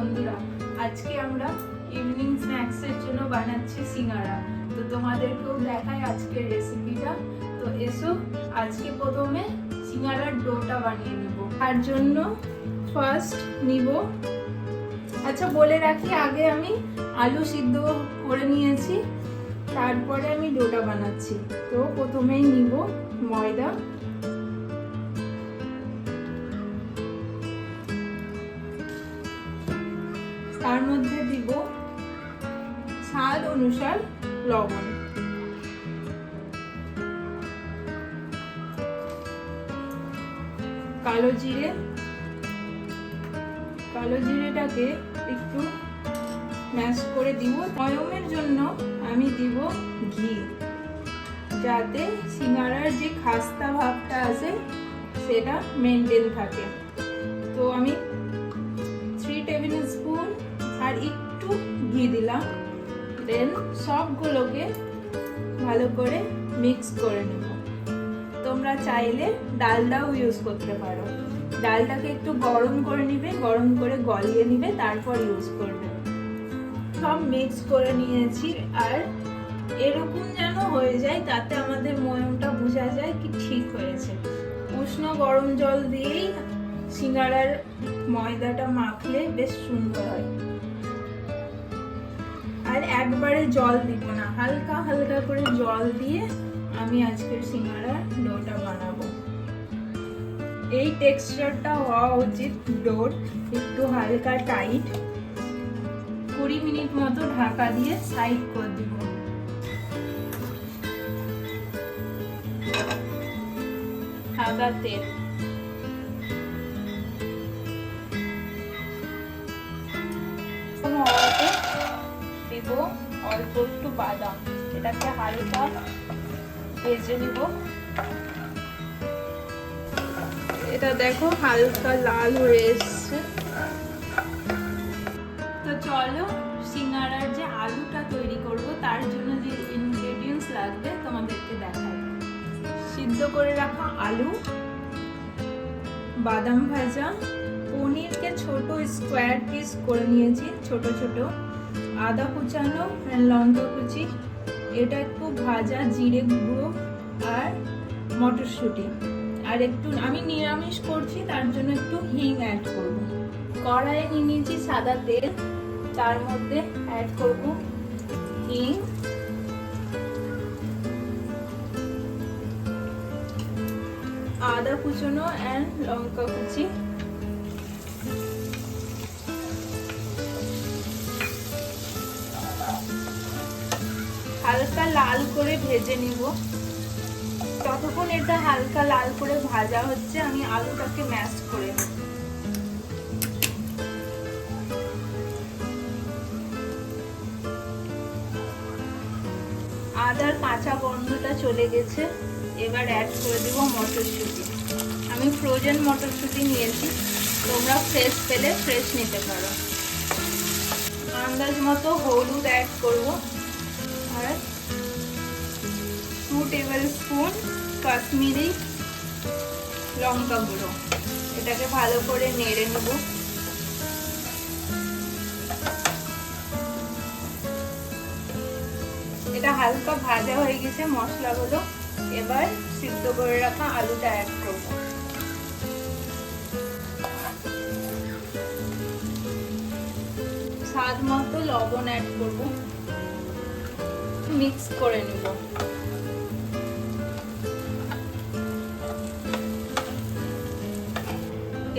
বন্ধুরা, আজকে আমরা ইভিনিং স্ন্যাক্সের জন্য বানাচ্ছি সিঙ্গারা। তো তোমাদেরকেও দেখাই আজকের রেসিপিটা তো এসো, আজকে প্রথমে সিঙ্গারার ডোটা বানিয়ে নিব। তার জন্য ফার্স্ট নিব। আচ্ছা বলে রাখি, আগে আমি আলু সিদ্ধ করে নিয়েছি। তারপরে আমি ডোটা বানাচ্ছি। তো প্রথমেই নিব ময়দা। স্বাদ অনুসার লবণ। কালো জিরে। কালো জিরেটাকে একটু ম্যাশ করে দিব। ময়মের জন্য আমি দিব ঘি, যাতে সিঙ্গারার যে খাস্তা ভাবটা আছে, সেটা মেনটেন থাকে। তো আমি থ্রি টেবিল স্পুন আর একটু ঘি দিলাম। দেন সবগুলোকে ভালো করে মিক্স করে নেব। তোমরা চাইলে ডালটাও ইউজ করতে পারো। ডালটাকে একটু গরম করে নিবে, গরম করে গলিয়ে নিবে, তারপর ইউজ করবে। সব মিক্স করে নিয়েছি আর এরকম যেন হয়ে যায়, তাতে আমাদের ময়মটা বোঝা যায় কি ঠিক হয়েছে। উষ্ণ গরম জল দিয়েই সিঙ্গারার ময়দাটা মাখলে বেশ সুন্দর হয়। আর একবারে জল দিব না, হালকা হালকা করে জল দিয়ে আমি আজকের সিঙ্গারা ডোটা বানাবো। এই টেক্সচারটা হওয়া উচিত ডোর, একটু হালকা টাইট। কুড়ি মিনিট মতো ঢাকা দিয়ে সাইড করে দিব। সাদা তেল। দিব অল্প একটু বাদাম। এটাকে হালকা ভেজে নিব। এটা দেখো হালকা লাল হয়ে এসছে। তো চলো সিঙ্গারার যে আলুটা তৈরি করব, তার জন্য যে ইনগ্রেডিয়েন্টস লাগবে তোমাদেরকে দেখাই। সিদ্ধ করে রাখা আলু, বাদাম ভাজা, পনিরকে ছোট স্কোয়ার পিস করে নিয়েছি, ছোট ছোট। আদা কুচানো লঙ্কা কুচি। এটা একটু ভাজা জিরে গুঁড়ো আর মটরশুঁটি। আর একটু, আমি নিরামিষ করছি, তার জন্য একটু হিং অ্যাড করব। কড়াইয়ে নিয়ে নিয়েছি সাদা তেল, তার মধ্যে অ্যাড করব হিং। আদা কুচনো অ্যান্ড লঙ্কা কুচি। হালকা লাল করে ভেজে নিব। ততক্ষণ এটা হালকা লাল করে ভাজা হচ্ছে, আমি আলুটাকে ম্যাশ করে আদার কাঁচা গন্ধটা চলে গেছে, এবার অ্যাড করে দেব মটরশুঁটি। আমি ফ্রোজেন মটরশুঁটি নিয়েছি, তোমরা ফ্রেশ পেলে ফ্রেশ নিতে পারো। আন্দাজ মতো হলুদ অ্যাড করব। আর টু টেবিল স্পুন কাশ্মীরি লঙ্কা গুঁড়ো এটাকে ভালো করে নেড়ে নেব এটা হালকা ভাজা হয়ে গেছে মশলাগুলো এবার সিদ্ধ করে রাখা আলুটা অ্যাড করব স্বাদ মতো লবণ অ্যাড করব মিক্স করে নেব।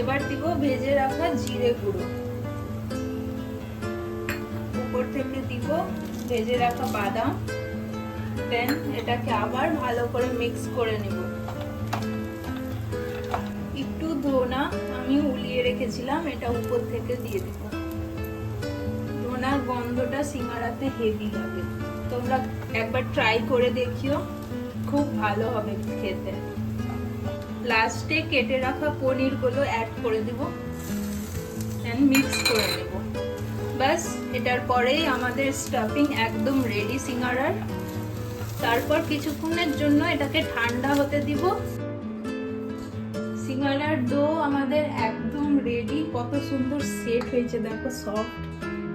এবার দিব ভেজে রাখা জিরে গুঁড়ো। উপর থেকে দিব ভেজে রাখা বাদাম। দেন এটাকে আবার ভালো করে মিক্স করে নেব। একটু ধনা আমি উলিয়ে রেখেছিলাম, এটা উপর থেকে দিয়ে দেব। ধনার গন্ধটা সিঙ্গারাতে হেভি লাগে। তোমরা একবার ট্রাই করে দেখিও। খুব ভালো হবে খেতে। লাস্টে কেটে রাখা পনিরগুলো অ্যাড করে দেব। অ্যান্ড মিক্স করে নেব ব্যাস, এটার পরেই আমাদের স্টাফিং একদম রেডি সিঙ্গারার। তারপর কিছুক্ষণের জন্য এটাকে ঠান্ডা হতে দিব। সিঙ্গারার ডো আমাদের একদম রেডি কত সুন্দর সেট হয়েছে, দেখো সফট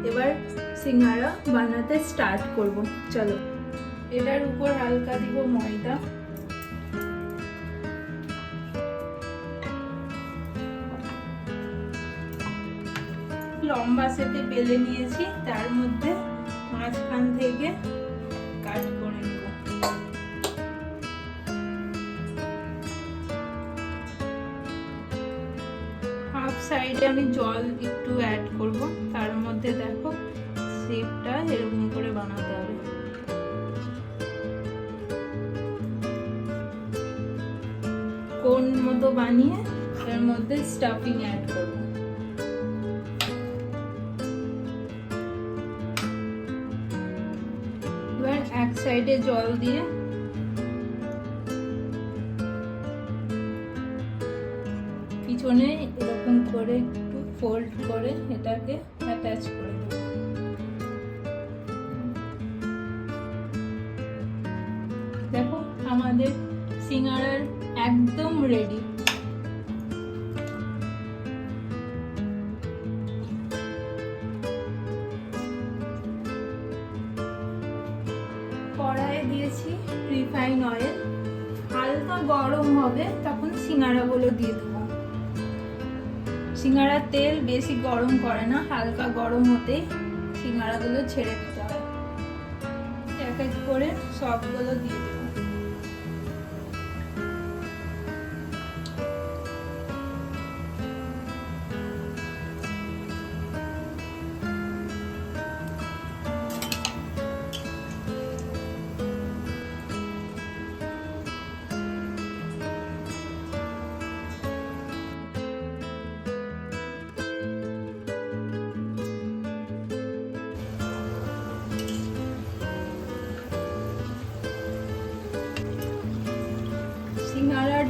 এবার সিঙ্গারা বানাতে স্টার্ট করব। চলো। এটার উপর হালকা দিব ময়দা। লম্বা সেটে বেলে নিয়েছি, তার মধ্যে মাঝখান থেকে কাট করে নেব। সাইডে আমি জল একটু অ্যাড করব। তার মধ্যে দেখো শেপটা এরকম করে বানাতে হবে। কোন মতো বানিয়ে এর মধ্যে স্টাফিং অ্যাড করব। এবার এক সাইডে জল দিয়ে পিছনে করে একটু ফোল্ড করে এটাকে অ্যাটাচ করে দেবো দেখো আমাদের সিঙ্গারার একদম রেডি কড়াইয়ে দিয়েছি রিফাইন অয়েল হালকা গরম হবে, তখন সিঙ্গারাগুলো দিয়ে দেবো। সিঙ্গারার তেল বেশি গরম করে না, হালকা গরম হতে সিঙ্গারাগুলো ছেড়ে দিতে হয়। এক এক করে সবগুলো দিয়ে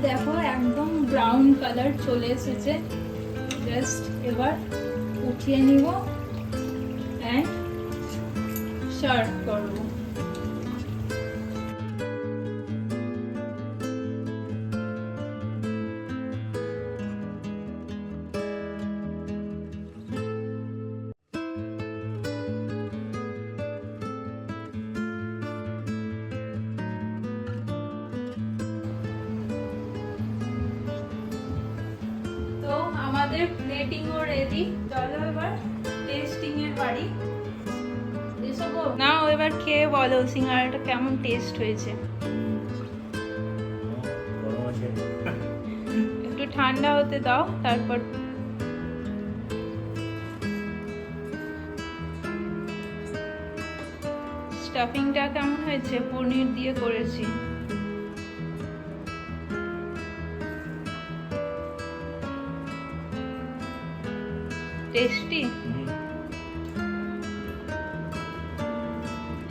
দেখো একদম ব্রাউন কালার চলে এসেছে। জাস্ট এবার উঠিয়ে নিব অ্যান্ড সার্ভ করব। আমাদের প্লেটিংও রেডি চলো এবার টেস্টিং এর বাড়ি। নাও, এবার খেয়ে বলো সিঙ্গারাটা কেমন টেস্ট হয়েছে। একটু ঠান্ডা হতে দাও, তারপর স্টাফিংটা কেমন হয়েছে? পনির দিয়ে করেছি। টেস্টি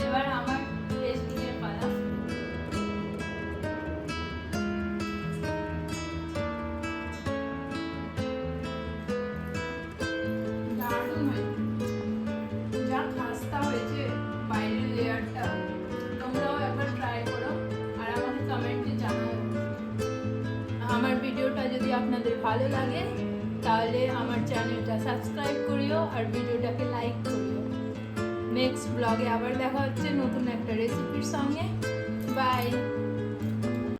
এবার আমার টেস্টিং এর পালা। দারুণ হয়েছে। যা খাস্তা হয়েছে বাইরের লেয়ারটা। তোমরাও একবার ট্রাই করো আর আমাকে কমেন্টে আমার ভিডিওটা যদি আপনাদের ভালো লাগে তাহলে আমার চ্যানেলটা সাবস্ক্রাইব করিও আর ভিডিওটাকে লাইক করিও। নেক্সট ব্লগে আবার দেখা হচ্ছে নতুন একটা রেসিপির সঙ্গে। বাই।